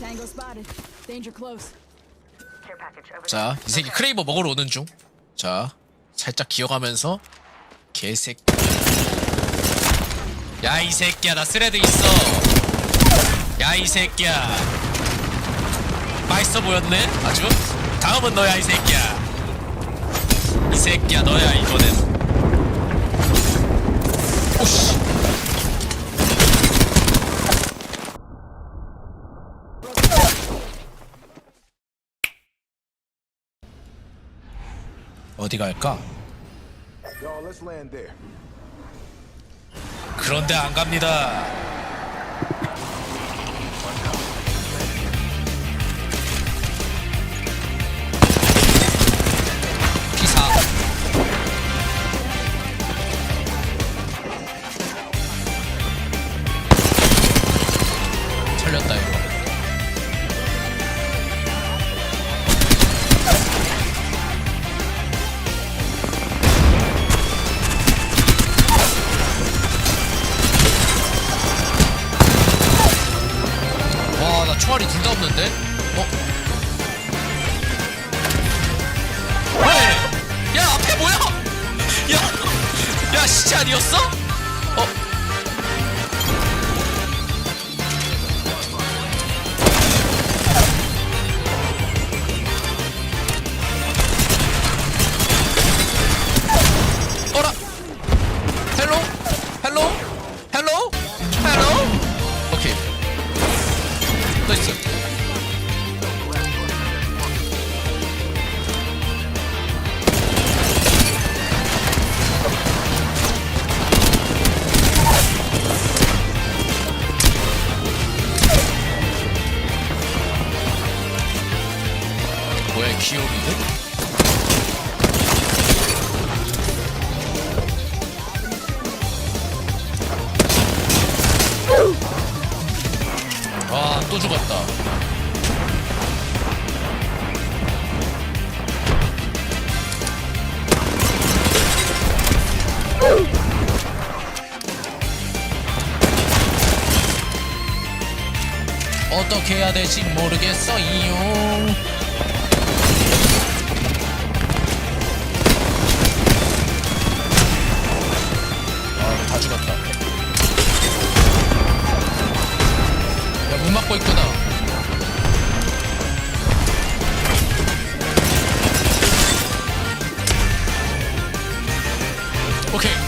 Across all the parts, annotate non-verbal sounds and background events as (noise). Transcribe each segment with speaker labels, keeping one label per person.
Speaker 1: Tango spotted. Danger close.
Speaker 2: Care package over
Speaker 3: 자, 이 새끼 크레이버 먹으러 오는 중. 자, 살짝 기어가면서 개새끼. 야, 이 새끼야, 나 스레드 있어. 야, 이 새끼야. 맛있어 보였네? 아주? 다음은 너야, 이 새끼야. 이 새끼야, 너야, 이번엔. 오씨. 어디 갈까? 그런데 안 갑니다. 아니었어? 어? 뭐야 귀요미들? 와, 또 죽었다. 어떻게 해야 될지 모르겠어요. 있구나. 오케이.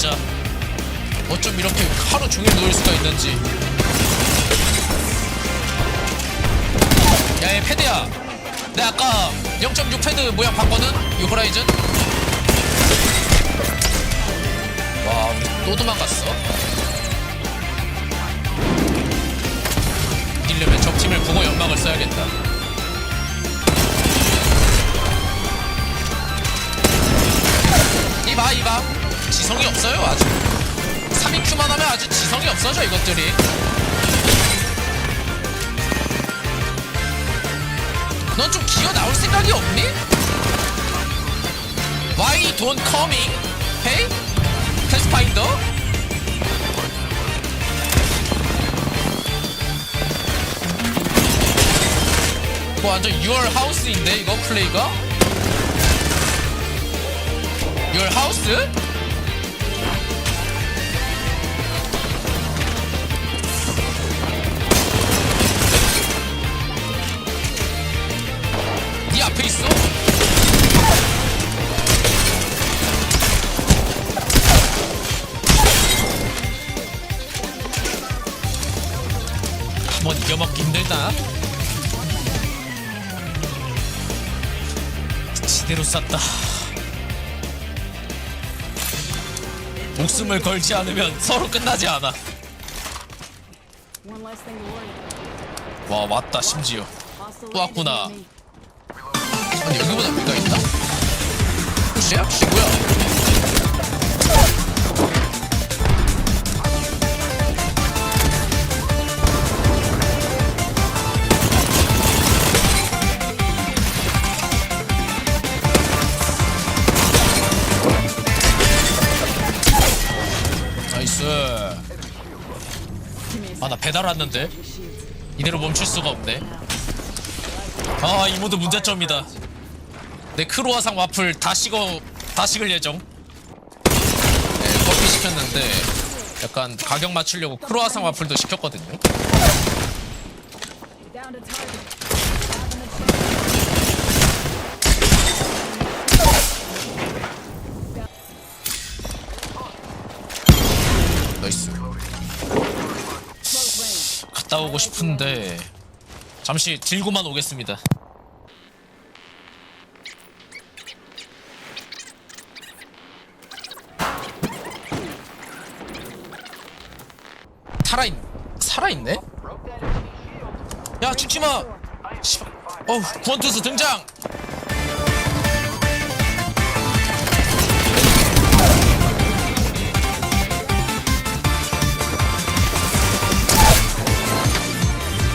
Speaker 3: 진짜. 어쩜 이렇게 하루 종일 누울 수가 있는지. 야, 얘 패드야. 내가 아까 0.6 패드 모양 봤거든? 이 호라이즌? 와, 우리 또 도망갔어. 이기려면 적팀을 붕어 연막을 써야겠다. 이봐, 이봐. 지성이 없어요, 아주. 3인큐만 하면 아주 지성이 없어져, 이것들이. 넌 좀 기어 나올 생각이 없니? Why don't coming? Hey? 패스파인더? 뭐 완전 your house인데 이거 플레이가? house? 네 쌌다. 목숨을 걸지 않으면 서로 끝나지 않아. 와 왔다 심지어. 또 왔구나. 아니 여기보다 위가 있나? 혹시야? 뭐야? 왔는데 이대로 멈출 수가 없네. 아 이 모드 문제점이다. 내 크로아상 와플 다 식어 다 식을 예정. 네, 커피 시켰는데 약간 가격 맞추려고 크로아상 와플도 시켰거든요. 나이스. 갔다 오고 싶은데 잠시 들고만 오겠습니다. 살아있 살아있네? 야 죽지 마. 씨발. 어우 구원투수 등장.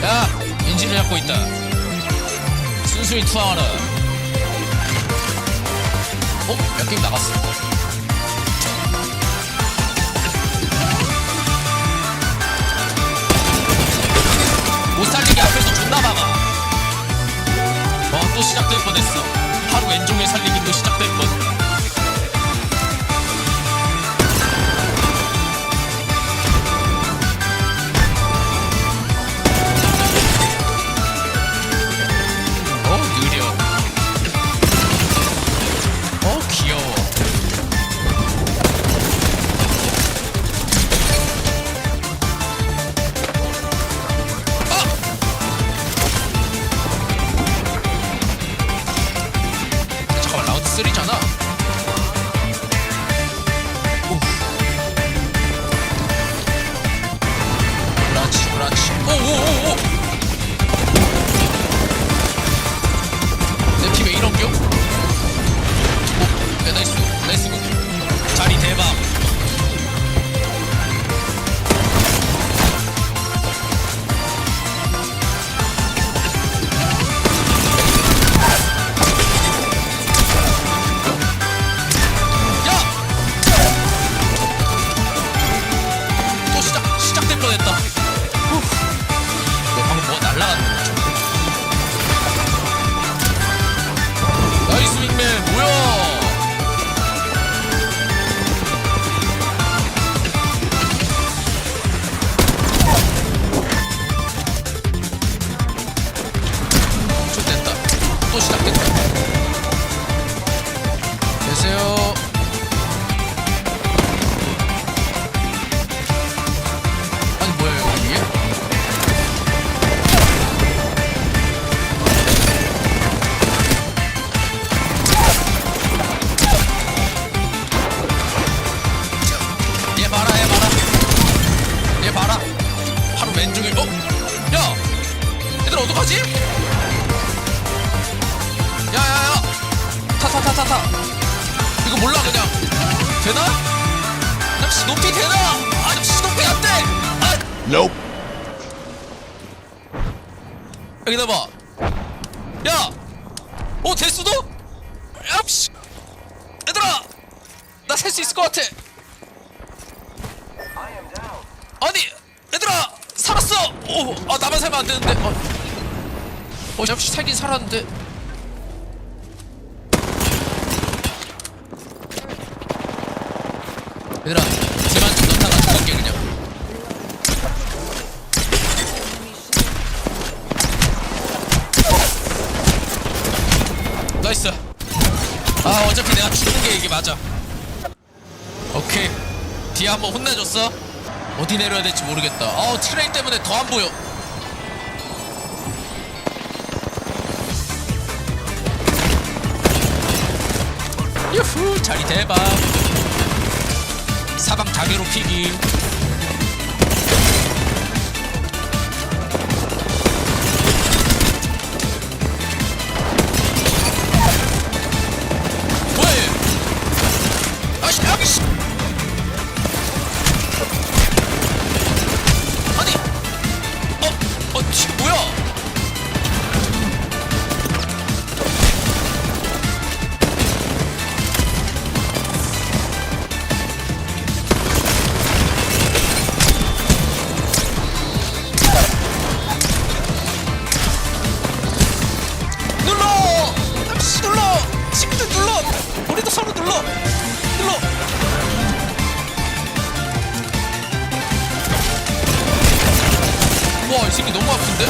Speaker 3: 야 인지를 잡고 있다. 순수히 투항하라. 어? 몇 게임 나갔어. 못 살리게 앞에서 존나 막아. 와, 또 시작될 뻔했어. 하루 왼종일 살리기 또 시작될 뻔. 어떡하지? 야야야 타타타 타타 이거 몰라 그냥 되나? 그냥 시높이 되나? 아 시높이 안돼 아
Speaker 4: Nope.
Speaker 3: 여기다 봐. 야! 어, 됐수도? 야, 씨! 얘들아! 나 살 수 있을 것 같아! 아니! 얘들아! 살았어! 오! 아, 나만 살면 안 되는데. 어, 어 역시 살긴 살았는데. 얘들아, 그만 좀 넣다가 죽을게, 그냥. 나이스. 아 어차피 내가 죽는 게 이게 맞아. 오케이. 뒤에 한번 혼내줬어? 어디 내려야 될지 모르겠다. 아 트레인 때문에 더 안 보여 유후 자리 대박. 사방 다개로 피기 너무 아픈데?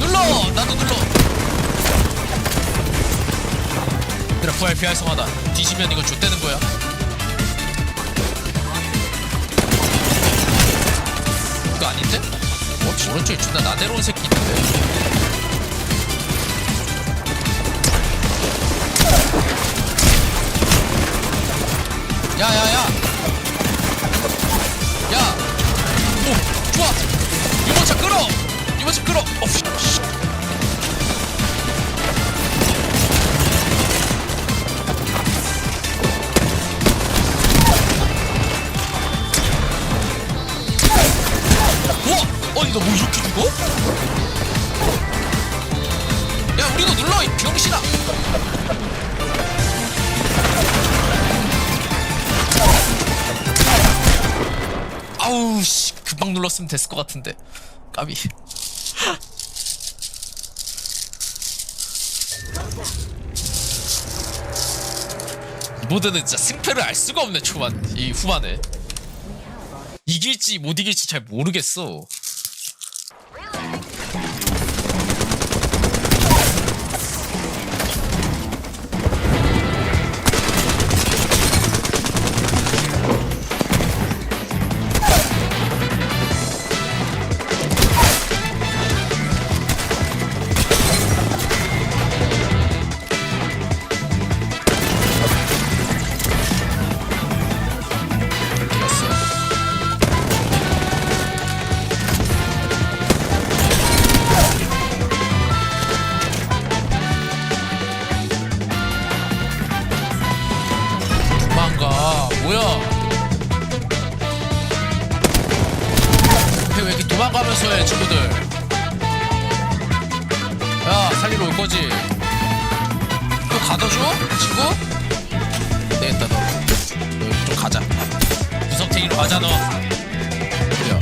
Speaker 3: 눌러! 나도 눌러! 얘들아 부활 비활성하다 뒤지면 이거 좆되는 나 나대로운 새끼 있는데 야야야 야! 오! 좋아! 유모차 끌어! 유모차 끌어! 어, 씨. 아니 나뭐 이렇게 죽어? 야 우리도 눌러 이 병신아! 아우 씨 금방 눌렀으면 됐을 것 같은데 까비 이 모드는 진짜 승패를 알 수가 없네 초반 이 후반에 이길지 못 이길지 잘 모르겠어. 가면서 해 친구들. 야 살리러 올 거지? 또 가둬줘? 친구 되겠다 너너좀 가자. 구석탱이로 가자 너. 그래요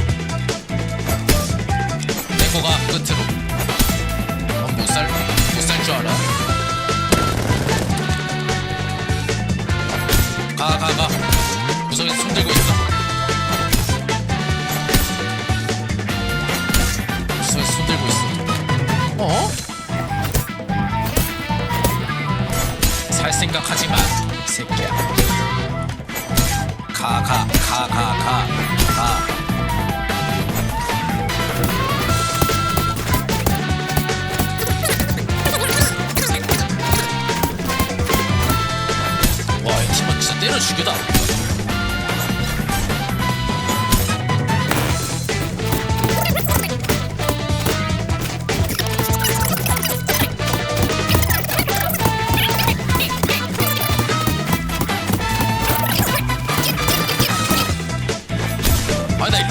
Speaker 3: 내거가 끝으로. 어, 못살 못살 줄 알아? 가, 가, 가. 구석에서 손 들고 있어.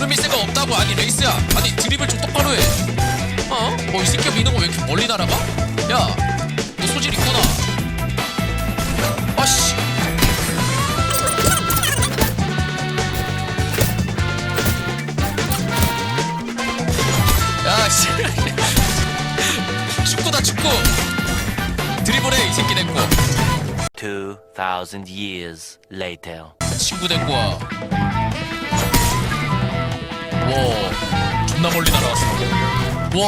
Speaker 3: 일루미 새가 없다고? 아니 레이스야. 아니 드립을 좀 똑바로 해. 어? 뭐이 새끼 미는 거 왜 이렇게 멀리 날아가? 야너 소질 있구나. 아씨. 야씨. (laughs) 축구다 축구. 드리블해 이 새끼 내꺼
Speaker 5: 2,000 years later.
Speaker 3: 친구 데리고 와. 와, 존나 멀리 날아왔어. 와.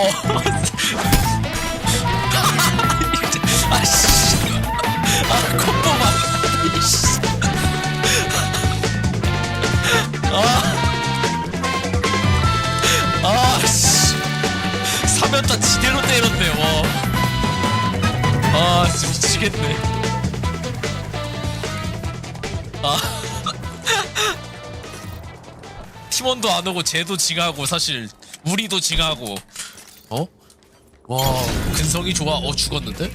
Speaker 3: 아씨. (laughs) 아 콤보만 이씨. 아 아씨 3연타 지대로 때렸네 와아 미치겠네 팀원도 안 오고 쟤도 징하고 사실 우리도 징하고 어? 와 근성이 좋아 어 죽었는데?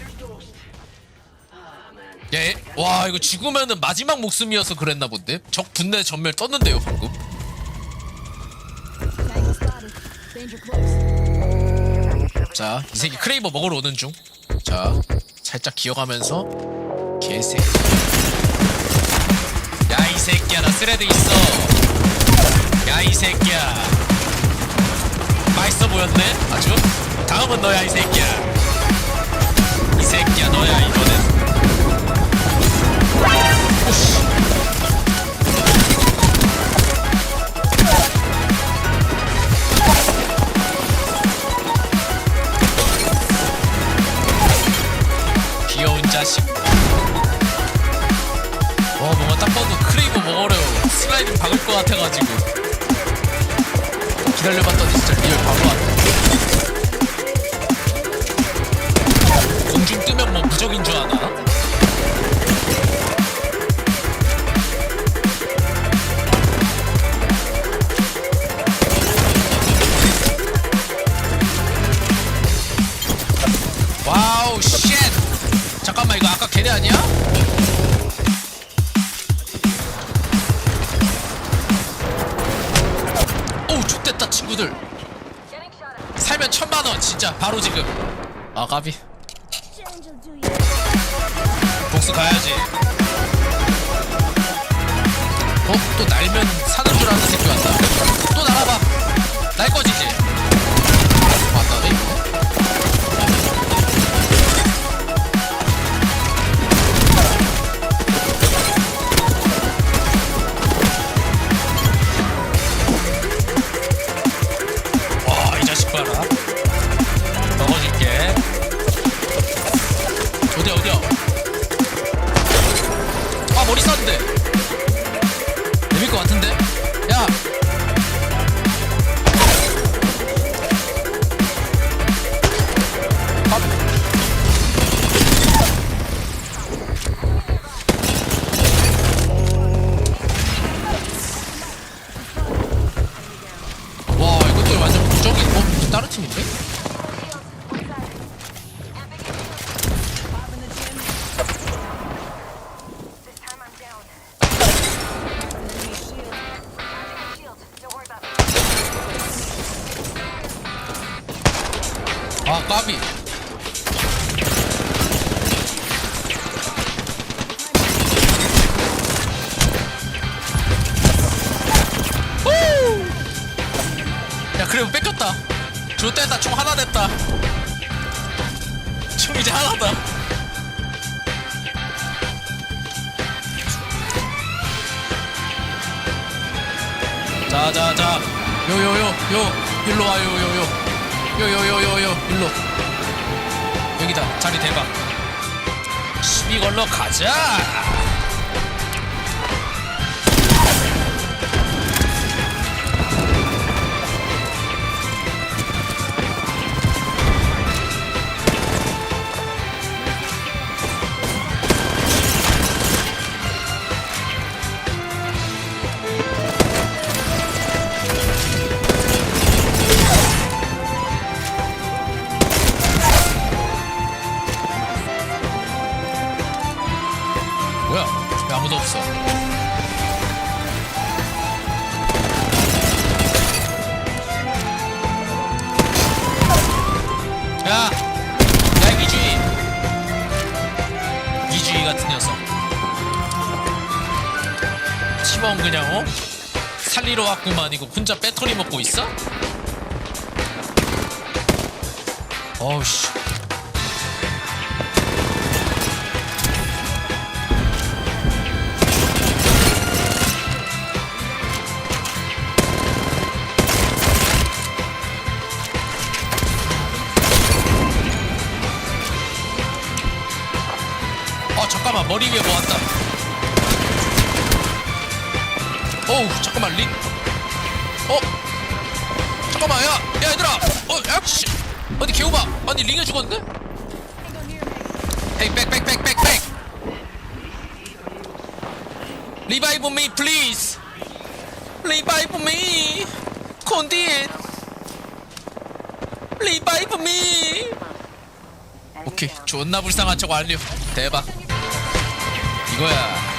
Speaker 3: 야, 얘- 와 이거 죽으면은 마지막 목숨이어서 그랬나 본데? 적 분내 전멸 떴는데요 방금. 자 이 새끼 크레이버 먹으러 오는 중자 살짝 기어가면서 개새끼 야 이 새끼야 나 스레드 있어 야 이 새끼야. 맛있어 보였네 아주? 다음은 너야 이 새끼야. 이 새끼야 너야 이번엔. 오씨. 귀여운 자식. 와 뭔가 딱 봐도 크레이버 먹으려 슬라이딩 박을 것 같아가지고 기다려봤더니 진짜 리얼 바보 같아 공중 뜨면 뭐 무적인 줄 아나? 와우 쉣 잠깐만 이거 아까 걔네 아니야? 친구들. 살면 천만원 진짜. 바로 지금. 아 까비. 복수 가야지. 어? 또 날면 사는 줄 아는 새끼 왔다. 또 날아봐. 날 거지 이제 좋됐다. 총 하나 됐다. 총 이제 하나다. 자, 자, 자. 요, 요, 요, 요. 일로 와, 요, 요, 요. 요, 요, 요, 요, 요. 일로. 여기다. 자리 대박. 시비 걸러 가자. 살리러 왔구만, 이거 혼자 배터리 먹고 있어? 어우, 씨. 어 잠깐만 머리 위에 모았다. 어우 잠깐만 링. 어 잠깐만 야, 야 얘들아. 어 야씨. 어디 개오바. 아니 링에 죽었는데? Back back. Revive me please. Revive me. 콘디엔. Revive me. 오케이 존나 불쌍한 척 완료 대박 이거야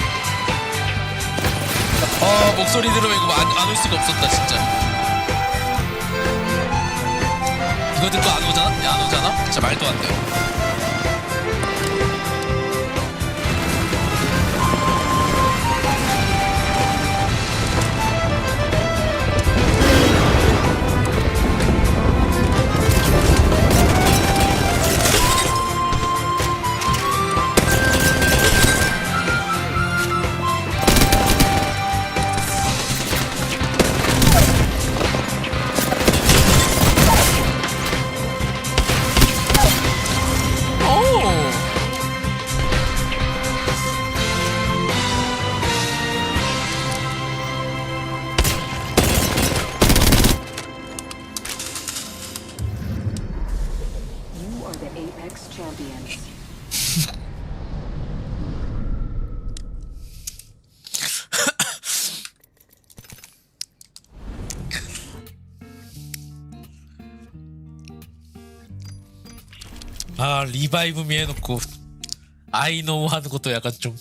Speaker 3: 어 목소리 들으면 이거 안, 안 올 수가 없었다 진짜 이거 듣고 안 오잖아? 야, 안 오잖아? 진짜 말도 안돼 아 리바이브 미 해놓고 아이노우 하는 것도 약간 좀